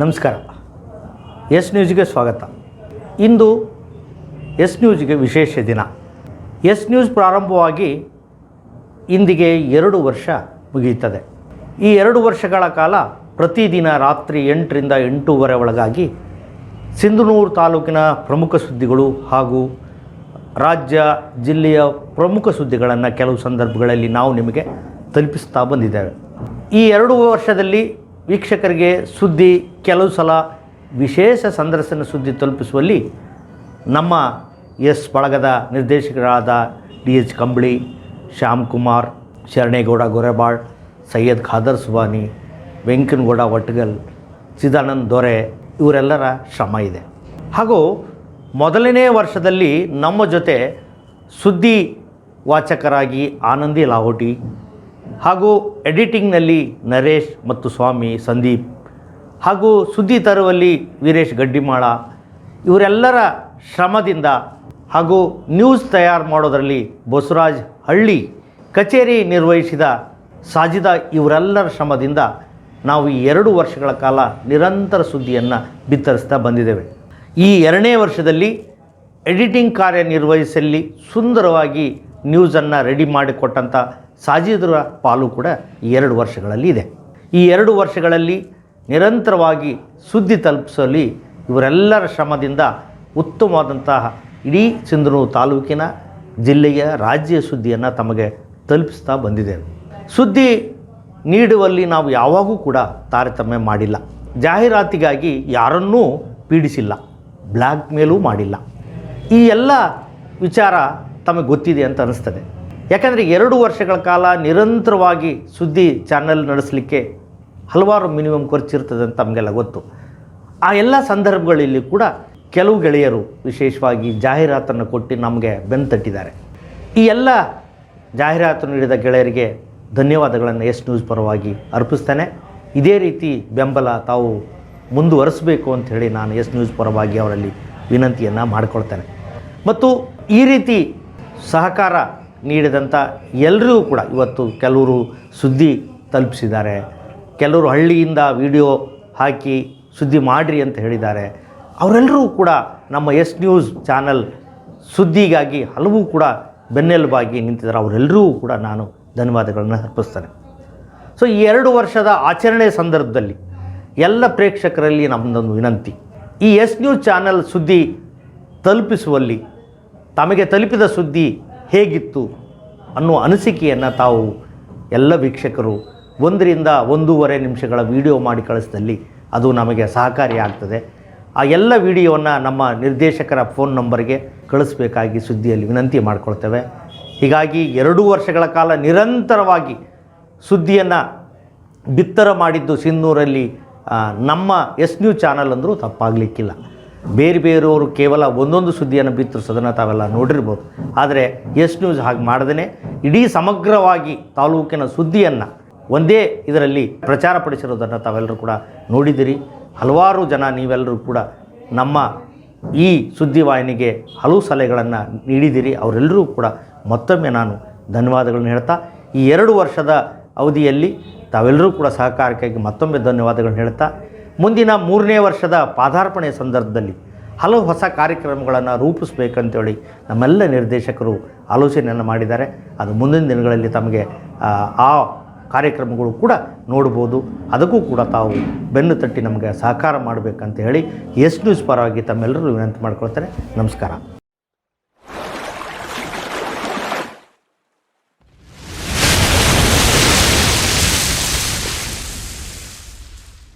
ನಮಸ್ಕಾರ. ಎಸ್ ನ್ಯೂಸ್ಗೆ ಸ್ವಾಗತ. ಇಂದು ಎಸ್ ನ್ಯೂಸ್ಗೆ ವಿಶೇಷ ದಿನ. ಎಸ್ ನ್ಯೂಸ್ ಪ್ರಾರಂಭವಾಗಿ ಇಂದಿಗೆ ಎರಡು ವರ್ಷ ಮುಗಿಯುತ್ತದೆ. ಈ ಎರಡು ವರ್ಷಗಳ ಕಾಲ ಪ್ರತಿದಿನ ರಾತ್ರಿ ಎಂಟರಿಂದ ಎಂಟೂವರೆ ಒಳಗಾಗಿ ಸಿಂಧನೂರು ತಾಲೂಕಿನ ಪ್ರಮುಖ ಸುದ್ದಿಗಳು ಹಾಗೂ ರಾಜ್ಯ ಜಿಲ್ಲೆಯ ಪ್ರಮುಖ ಸುದ್ದಿಗಳನ್ನು ಕೆಲವು ಸಂದರ್ಭಗಳಲ್ಲಿ ನಾವು ನಿಮಗೆ ತಲುಪಿಸ್ತಾ ಬಂದಿದ್ದೇವೆ. ಈ ಎರಡು ವರ್ಷದಲ್ಲಿ ವೀಕ್ಷಕರಿಗೆ ಸುದ್ದಿ ಕೆಲವು ಸಲ ವಿಶೇಷ ಸಂದರ್ಶನ ಸುದ್ದಿ ತಲುಪಿಸುವಲ್ಲಿ ನಮ್ಮ ಎಸ್ ಬಳಗದ ನಿರ್ದೇಶಕರಾದ ಡಿ ಎಚ್ ಕಂಬಳಿ, ಶ್ಯಾಮ್ ಕುಮಾರ್, ಶರಣೇಗೌಡ ಗೊರೆಬಾಳ್, ಸೈಯದ್ ಖಾದರ್ ಸುಬಾನಿ, ವೆಂಕನಗೌಡ ಒಟ್ಗಲ್ ಚಿದಾನಂದ್ ದೊರೆ ಇವರೆಲ್ಲರ ಶ್ರಮ ಇದೆ. ಹಾಗೂ ಮೊದಲನೇ ವರ್ಷದಲ್ಲಿ ನಮ್ಮ ಜೊತೆ ಸುದ್ದಿ ವಾಚಕರಾಗಿ ಆನಂದಿ ಲಾಹೋಟಿ ಹಾಗೂ ಎಡಿಟಿಂಗ್ನಲ್ಲಿ ನರೇಶ್ ಮತ್ತು ಸ್ವಾಮಿ ಸಂದೀಪ್ ಹಾಗೂ ಸುದ್ದಿ ತರುವಲ್ಲಿ ವೀರೇಶ್ ಗಡ್ಡಿಮಾಳ. ಇವರೆಲ್ಲರ ಶ್ರಮದಿಂದ ಹಾಗೂ ನ್ಯೂಸ್ ತಯಾರು ಮಾಡೋದರಲ್ಲಿ ಬಸವರಾಜ್ ಹಳ್ಳಿ ಕಚೇರಿ ನಿರ್ವಹಿಸಿದ ಸಾಜಿದ ಇವರೆಲ್ಲರ ಶ್ರಮದಿಂದ ನಾವು ಈ ಎರಡು ವರ್ಷಗಳ ಕಾಲ ನಿರಂತರ ಸುದ್ದಿಯನ್ನು ಬಿತ್ತರಿಸ್ತಾ ಬಂದಿದ್ದೇವೆ. ಈ ಎರಡನೇ ವರ್ಷದಲ್ಲಿ ಎಡಿಟಿಂಗ್ ಕಾರ್ಯ ನಿರ್ವಹಿಸಲಿ ಸುಂದರವಾಗಿ ನ್ಯೂಸನ್ನು ರೆಡಿ ಮಾಡಿಕೊಟ್ಟಂಥ ಸಾಜಿದರ ಪಾಲು ಕೂಡ ಈ ಎರಡು ವರ್ಷಗಳಲ್ಲಿ ಇದೆ. ಈ ಎರಡು ವರ್ಷಗಳಲ್ಲಿ ನಿರಂತರವಾಗಿ ಸುದ್ದಿ ತಲುಪಿಸಲಿ ಇವರೆಲ್ಲರ ಶ್ರಮದಿಂದ ಉತ್ತಮವಾದಂತಹ ಇಡೀ ಸಿಂಧನೂರು ತಾಲೂಕಿನ ಜಿಲ್ಲೆಯ ರಾಜ್ಯ ಸುದ್ದಿಯನ್ನು ತಮಗೆ ತಲುಪಿಸ್ತಾ ಬಂದಿದೆ. ಸುದ್ದಿ ನೀಡುವಲ್ಲಿ ನಾವು ಯಾವಾಗೂ ಕೂಡ ತಾರತಮ್ಯ ಮಾಡಿಲ್ಲ. ಜಾಹೀರಾತಿಗಾಗಿ ಯಾರನ್ನೂ ಪೀಡಿಸಿಲ್ಲ. ಬ್ಲ್ಯಾಕ್ ಮೇಲೂ ಮಾಡಿಲ್ಲ. ಈ ಎಲ್ಲ ವಿಚಾರ ತಮಗೆ ಗೊತ್ತಿದೆ ಅಂತ ಅನಿಸ್ತದೆ. ಯಾಕಂದರೆ ಎರಡು ವರ್ಷಗಳ ಕಾಲ ನಿರಂತರವಾಗಿ ಸುದ್ದಿ ಚಾನಲ್ ನಡೆಸಲಿಕ್ಕೆ ಹಲವಾರು ಮಿನಿಮಮ್ ಖರ್ಚಿರ್ತದೆ ಅಂತ ತಮಗೆಲ್ಲ ಗೊತ್ತು. ಆ ಎಲ್ಲ ಸಂದರ್ಭಗಳಲ್ಲಿ ಕೂಡ ಕೆಲವು ಗೆಳೆಯರು ವಿಶೇಷವಾಗಿ ಜಾಹೀರಾತನ್ನು ಕೊಟ್ಟು ನಮಗೆ ಬೆನ್ತಟ್ಟಿದ್ದಾರೆ. ಈ ಎಲ್ಲ ಜಾಹೀರಾತು ನೀಡಿದ ಗೆಳೆಯರಿಗೆ ಧನ್ಯವಾದಗಳನ್ನು ಎಸ್ ನ್ಯೂಸ್ ಪರವಾಗಿ ಅರ್ಪಿಸ್ತೇನೆ. ಇದೇ ರೀತಿ ಬೆಂಬಲ ತಾವು ಮುಂದುವರಿಸಬೇಕು ಅಂತ ಹೇಳಿ ನಾನು ಎಸ್ ನ್ಯೂಸ್ ಪರವಾಗಿ ಅವರಲ್ಲಿ ವಿನಂತಿಯನ್ನು ಮಾಡಿಕೊಳ್ತೇನೆ. ಮತ್ತು ಈ ರೀತಿ ಸಹಕಾರ ನೀಡಿದಂಥ ಎಲ್ಲರಿಗೂ ಕೂಡ ಇವತ್ತು ಕೆಲವರು ಸುದ್ದಿ ತಲುಪಿಸಿದ್ದಾರೆ. ಕೆಲವರು ಹಳ್ಳಿಯಿಂದ ವಿಡಿಯೋ ಹಾಕಿ ಸುದ್ದಿ ಮಾಡಿರಿ ಅಂತ ಹೇಳಿದ್ದಾರೆ. ಅವರೆಲ್ಲರೂ ಕೂಡ ನಮ್ಮ ಎಸ್ ನ್ಯೂಸ್ ಚಾನಲ್ ಸುದ್ದಿಗಾಗಿ ಹಲವು ಕೂಡ ಬೆನ್ನೆಲುಬಾಗಿ ನಿಂತಿದ್ದಾರೆ. ಅವರೆಲ್ಲರೂ ಕೂಡ ನಾನು ಧನ್ಯವಾದಗಳನ್ನು ಅರ್ಪಿಸ್ತೇನೆ. ಸೊ ಈ ಎರಡು ವರ್ಷದ ಆಚರಣೆ ಸಂದರ್ಭದಲ್ಲಿ ಎಲ್ಲ ಪ್ರೇಕ್ಷಕರಲ್ಲಿ ನಮ್ಮದೊಂದು ವಿನಂತಿ. ಈ ಎಸ್ ನ್ಯೂಸ್ ಚಾನಲ್ ಸುದ್ದಿ ತಲುಪಿಸುವಲ್ಲಿ ತಮಗೆ ತಲುಪಿದ ಸುದ್ದಿ ಹೇಗಿತ್ತು ಅನ್ನುವ ಅನಿಸಿಕೆಯನ್ನು ತಾವು ಎಲ್ಲ ವೀಕ್ಷಕರು ಒಂದರಿಂದ ಒಂದೂವರೆ ನಿಮಿಷಗಳ ವಿಡಿಯೋ ಮಾಡಿ ಕಳಿಸಿದಲ್ಲಿ ಅದು ನಮಗೆ ಸಹಕಾರಿಯಾಗ್ತದೆ ಆ ಎಲ್ಲ ವಿಡಿಯೋವನ್ನು ನಮ್ಮ ನಿರ್ದೇಶಕರ ಫೋನ್ ನಂಬರ್ಗೆ ಕಳಿಸ್ಬೇಕಾಗಿ ಸುದ್ದಿಯಲ್ಲಿ ವಿನಂತಿ ಮಾಡಿಕೊಳ್ತೇವೆ. ಹೀಗಾಗಿ ಎರಡೂ ವರ್ಷಗಳ ಕಾಲ ನಿರಂತರವಾಗಿ ಸುದ್ದಿಯನ್ನು ಬಿತ್ತರ ಮಾಡಿದ್ದು ಸಿನ್ನೂರಲ್ಲಿ ನಮ್ಮ ಎಸ್ ನ್ಯೂ ಚಾನಲ್ ಅಂದರೂ ತಪ್ಪಾಗಲಿಕ್ಕಿಲ್ಲ. ಬೇರೆ ಬೇರೆಯವರು ಕೇವಲ ಒಂದೊಂದು ಸುದ್ದಿಯನ್ನು ಸದನ ತಾವೆಲ್ಲ ನೋಡಿರ್ಬೋದು. ಆದರೆ ಎಸ್ ನ್ಯೂಸ್ ಹಾಗೆ ಮಾಡದೇ ಇಡೀ ಸಮಗ್ರವಾಗಿ ತಾಲೂಕಿನ ಸುದ್ದಿಯನ್ನು ಒಂದೇ ಇದರಲ್ಲಿ ಪ್ರಚಾರ ಪಡಿಸಿರೋದನ್ನು ತಾವೆಲ್ಲರೂ ಕೂಡ ನೋಡಿದಿರಿ ಹಲವಾರು ಜನ ನೀವೆಲ್ಲರೂ ಕೂಡ ನಮ್ಮ ಈ ಸುದ್ದಿವಾಹಿನಿಗೆ ಹಲವು ಸಲಹೆಗಳನ್ನು ನೀಡಿದಿರಿ ಅವರೆಲ್ಲರೂ ಕೂಡ ಮತ್ತೊಮ್ಮೆ ನಾನು ಧನ್ಯವಾದಗಳನ್ನು ಹೇಳ್ತಾ ಈ ಎರಡು ವರ್ಷದ ಅವಧಿಯಲ್ಲಿ ತಾವೆಲ್ಲರೂ ಕೂಡ ಸಹಕಾರಕ್ಕಾಗಿ ಮತ್ತೊಮ್ಮೆ ಧನ್ಯವಾದಗಳನ್ನು ಹೇಳ್ತಾ ಮುಂದಿನ ಮೂರನೇ ವರ್ಷದ ಪಾದಾರ್ಪಣೆಯ ಸಂದರ್ಭದಲ್ಲಿ ಹಲವು ಹೊಸ ಕಾರ್ಯಕ್ರಮಗಳನ್ನು ರೂಪಿಸಬೇಕಂತೇಳಿ ನಮ್ಮೆಲ್ಲ ನಿರ್ದೇಶಕರು ಆಲೋಚನೆಯನ್ನು ಮಾಡಿದ್ದಾರೆ. ಅದು ಮುಂದಿನ ದಿನಗಳಲ್ಲಿ ತಮಗೆ ಆ, ಆ ಕಾರ್ಯಕ್ರಮಗಳು ಕೂಡ ನೋಡ್ಬೋದು. ಅದಕ್ಕೂ ಕೂಡ ತಾವು ಬೆನ್ನು ತಟ್ಟಿ ನಮಗೆ ಸಹಕಾರ ಮಾಡಬೇಕಂತ ಹೇಳಿ ಎಸ್ ನ್ಯೂಸ್ ಪರವಾಗಿ ತಮ್ಮೆಲ್ಲರೂ ವಿನಂತಿ ಮಾಡ್ಕೊಳ್ತಾರೆ ನಮಸ್ಕಾರ.